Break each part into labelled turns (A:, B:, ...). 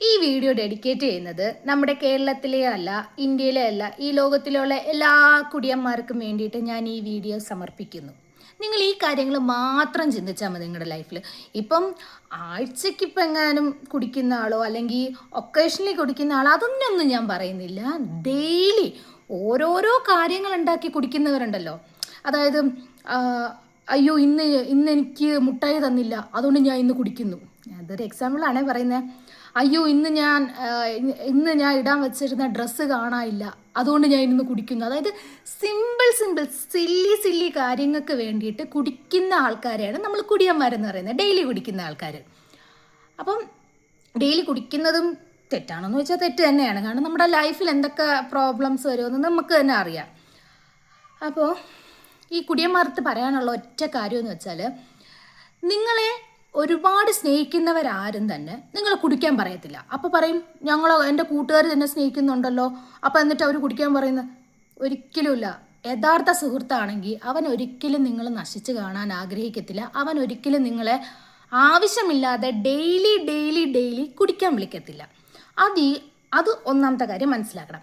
A: ഈ video dedicate ചെയ്യുന്നത് നമ്മുടെ കേരളത്തിലെ അല്ല ഇന്ത്യയിലെ അല്ല ഈ ലോകത്തിലുള്ള എല്ലാ കുടിയന്മാർക്കും വേണ്ടിയിട്ട് ഞാൻ ഈ വീഡിയോ സമർപ്പിക്കുന്നു. നിങ്ങൾ ഈ കാര്യങ്ങൾ മാത്രം ചിന്തിച്ചാൽ മതി നിങ്ങളുടെ ലൈഫിൽ. ഇപ്പം ആഴ്ചയ്ക്ക് ഇപ്പം എങ്ങാനും കുടിക്കുന്ന ആളോ അല്ലെങ്കിൽ ഒക്കേഷനിൽ കുടിക്കുന്ന ആളോ അതൊന്നും ഞാൻ പറയുന്നില്ല. ഡെയിലി ഓരോരോ കാര്യങ്ങൾ ഉണ്ടാക്കി കുടിക്കുന്നവരുണ്ടല്ലോ. അതായത് അയ്യോ ഇന്ന് ഇന്ന് എനിക്ക് മുട്ടായി തന്നില്ല അതുകൊണ്ട് ഞാൻ ഇന്ന് കുടിക്കുന്നു. അതൊരു എക്സാമ്പിളാണേ പറയുന്നത് അയ്യോ ഇന്ന് ഞാൻ ഇന്ന് ഞാൻ ഇടാൻ വെച്ചിരുന്ന ഡ്രസ്സ് കാണാനില്ല. അതുകൊണ്ട് ഞാൻ ഇന്ന് കുടിക്കുന്നു. അതായത് സിമ്പിൾ സിമ്പിൾ സില്ലി സില്ലി കാര്യങ്ങൾക്ക് വേണ്ടിയിട്ട് കുടിക്കുന്ന ആൾക്കാരെയാണ് നമ്മൾ കുടിയന്മാരെന്ന് പറയുന്നത്. ഡെയിലി കുടിക്കുന്ന ആൾക്കാർ. അപ്പം ഡെയിലി കുടിക്കുന്നതും തെറ്റാണെന്ന് വെച്ചാൽ തെറ്റ് തന്നെയാണ്. കാരണം നമ്മുടെ ലൈഫിൽ എന്തൊക്കെ പ്രോബ്ലംസ് വരുമെന്ന് നമുക്ക് തന്നെ അറിയാം. അപ്പോൾ ഈ കുടിയന്മാർക്ക് പറയാനുള്ള ഒറ്റ കാര്യമെന്ന് വെച്ചാൽ നിങ്ങളെ ഒരുപാട് സ്നേഹിക്കുന്നവരാരും തന്നെ നിങ്ങൾ കുടിക്കാൻ പറയത്തില്ല. അപ്പോൾ പറയും ഞങ്ങൾ എന്റെ കൂട്ടുകാർ തന്നെ സ്നേഹിക്കുന്നുണ്ടല്ലോ. അപ്പോൾ എന്നിട്ട് അവർ കുടിക്കാൻ പറയുന്നത്? ഒരിക്കലുമില്ല. യഥാർത്ഥ സുഹൃത്താണെങ്കിൽ അവൻ ഒരിക്കലും നിങ്ങൾ നശിച്ച് കാണാൻ ആഗ്രഹിക്കത്തില്ല. അവൻ ഒരിക്കലും നിങ്ങളെ ആവശ്യമില്ലാതെ ഡെയിലി ഡെയിലി ഡെയിലി കുടിക്കാൻ വിളിക്കത്തില്ല. അത് അത് ഒന്നാമത്തെ കാര്യം മനസ്സിലാക്കണം.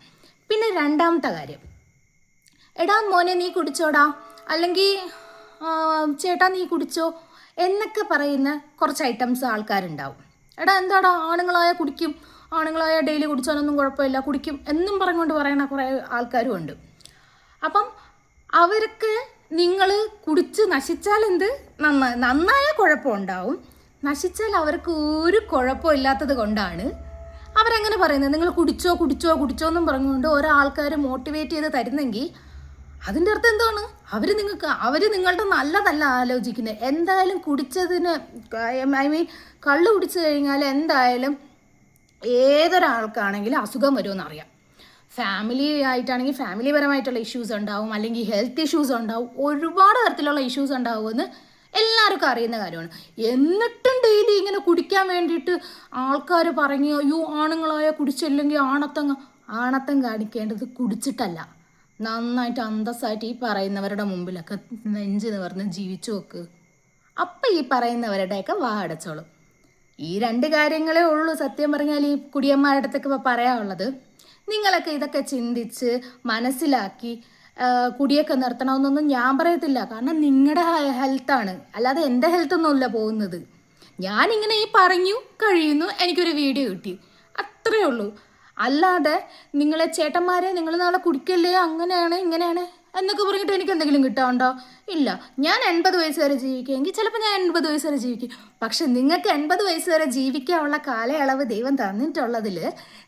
A: പിന്നെ രണ്ടാമത്തെ കാര്യം. എടാ മോനെ നീ കുടിച്ചോടാ? അല്ലെങ്കിൽ ചേട്ടാ നീ കുടിച്ചോ? എന്നൊക്കെ പറയുന്ന കുറച്ച് ഐറ്റംസ് ആൾക്കാരുണ്ടാവും. എടാ എന്താടാ? ആണുങ്ങളായ കുടിക്കും. ആണുങ്ങളായ ഡെയിലി കുടിച്ചാലൊന്നും കുഴപ്പമില്ല. കുടിക്കും എന്നും പറഞ്ഞുകൊണ്ട് പറയുന്ന കുറേ ആൾക്കാരും ഉണ്ട്. അപ്പം അവർക്ക് നിങ്ങൾ കുടിച്ച് നശിച്ചാൽ എന്ത്? നന്നായി നന്നായ കുഴപ്പമുണ്ടാവും. നശിച്ചാൽ അവർക്ക് ഒരു കുഴപ്പമില്ലാത്തത് കൊണ്ടാണ് അവരെങ്ങനെ പറയുന്നത്. നിങ്ങൾ കുടിച്ചോ കുടിച്ചോ കുടിച്ചോ എന്നും പറഞ്ഞുകൊണ്ട് ഓരോ ആൾക്കാർ മോട്ടിവേറ്റ് ചെയ്ത് തരുന്നെങ്കിൽ അതിന്റെ അർത്ഥം എന്താണ്? അവർ നിങ്ങൾക്ക് അവർ നിങ്ങളുടെ നല്ലതല്ല ആലോചിക്കുന്നത് എന്തായാലും കുടിച്ചതിന് ഐ മീൻ കള്ള് കുടിച്ചു കഴിഞ്ഞാൽ എന്തായാലും ഏതൊരാൾക്കാണെങ്കിലും അസുഖം വരുമെന്ന് അറിയാം ഫാമിലി ആയിട്ടാണെങ്കിൽ ഫാമിലി പരമായിട്ടുള്ള ഇഷ്യൂസ് ഉണ്ടാവും. അല്ലെങ്കിൽ ഹെൽത്ത് ഇഷ്യൂസ് ഉണ്ടാവും. ഒരുപാട് തരത്തിലുള്ള ഇഷ്യൂസ് ഉണ്ടാവുമെന്ന് എല്ലാവർക്കും അറിയുന്ന കാര്യമാണ്. എന്നിട്ടും ഡെയിലി ഇങ്ങനെ കുടിക്കാൻ വേണ്ടിയിട്ട് ആൾക്കാർ പറഞ്ഞു അയ്യോ ആണുങ്ങളായ കുടിച്ചില്ലെങ്കിൽ ആണത്തം ആണത്തം കാണിക്കേണ്ടത് കുടിച്ചിട്ടല്ല. നന്നായിട്ട് അന്തസ്സായിട്ട് ഈ പറയുന്നവരുടെ മുമ്പിലൊക്കെ നെഞ്ച് നിവർന്ന് ജീവിച്ചു നോക്ക്. അപ്പം ഈ പറയുന്നവരുടെയൊക്കെ വാ അടച്ചോളും. ഈ രണ്ട് കാര്യങ്ങളേ ഉള്ളൂ സത്യം പറഞ്ഞാൽ ഈ കുടിയന്മാരുടെ അടുത്തൊക്കെ പറയാനുള്ളത്. നിങ്ങളൊക്കെ ഇതൊക്കെ ചിന്തിച്ച് മനസ്സിലാക്കി കുടിയൊക്കെ നിർത്തണമെന്നൊന്നും ഞാൻ പറയത്തില്ല. കാരണം നിങ്ങളുടെ ഹെൽത്താണ്. അല്ലാതെ എന്റെ ഹെൽത്തൊന്നുമല്ല പോകുന്നത്. ഞാനിങ്ങനെ ഈ പറഞ്ഞു കഴിയുന്നു എനിക്കൊരു വീഡിയോ കിട്ടി. അത്രയേ ഉള്ളൂ. അല്ലാതെ നിങ്ങളെ ചേട്ടന്മാരെ നിങ്ങൾ നാളെ കുടിക്കല്ലേ? അങ്ങനെയാണ് ഇങ്ങനെയാണ് എന്നൊക്കെ പറഞ്ഞിട്ട് എനിക്ക് എന്തെങ്കിലും കിട്ടാറുണ്ടോ? ഇല്ല. ഞാൻ എൺപത് വയസ്സ് വരെ ജീവിക്കുമെങ്കിൽ ചിലപ്പോൾ ഞാൻ എൺപത് വയസ്സ് വരെ ജീവിക്കും. പക്ഷെ നിങ്ങൾക്ക് എൺപത് വയസ്സ് വരെ ജീവിക്കാനുള്ള കാലയളവ് ദൈവം തന്നിട്ടുള്ളതിൽ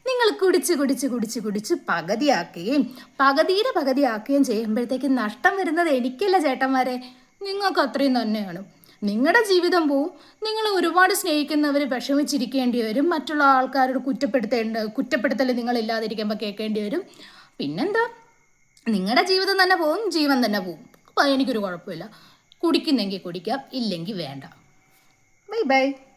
A: നിങ്ങൾ കുടിച്ച് കുടിച്ച് കുടിച്ച് കുടിച്ച് പകുതിയാക്കുകയും പകുതിയുടെ പകുതിയാക്കുകയും ചെയ്യുമ്പോഴത്തേക്ക് നഷ്ടം വരുന്നത് എനിക്കല്ല ചേട്ടന്മാരെ. നിങ്ങൾക്ക് അത്രയും തന്നെയാണ് നിങ്ങളുടെ ജീവിതം പോവും. നിങ്ങൾ ഒരുപാട് സ്നേഹിക്കുന്നവർ വിഷമിച്ചിരിക്കേണ്ടി വരും. മറ്റുള്ള ആൾക്കാരോട് കുറ്റപ്പെടുത്തേണ്ട കുറ്റപ്പെടുത്തൽ നിങ്ങളില്ലാതിരിക്കുമ്പോൾ കേൾക്കേണ്ടി വരും. പിന്നെന്താ? നിങ്ങളുടെ ജീവിതം തന്നെ പോവും ജീവൻ തന്നെ പോവും. എനിക്കൊരു കുഴപ്പമില്ല. കുടിക്കുന്നെങ്കിൽ കുടിക്കാം ഇല്ലെങ്കിൽ വേണ്ട. Bye bye.